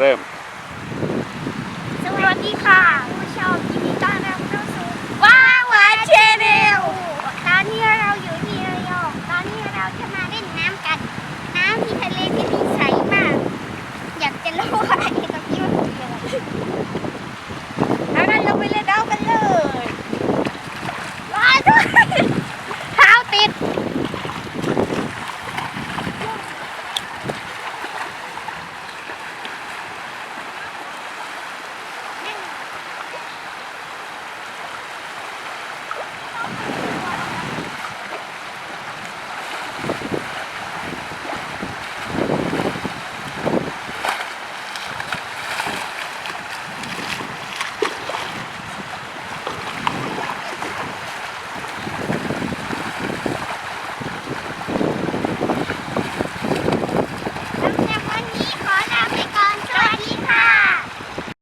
เริ่ม สวัสดีค่ะ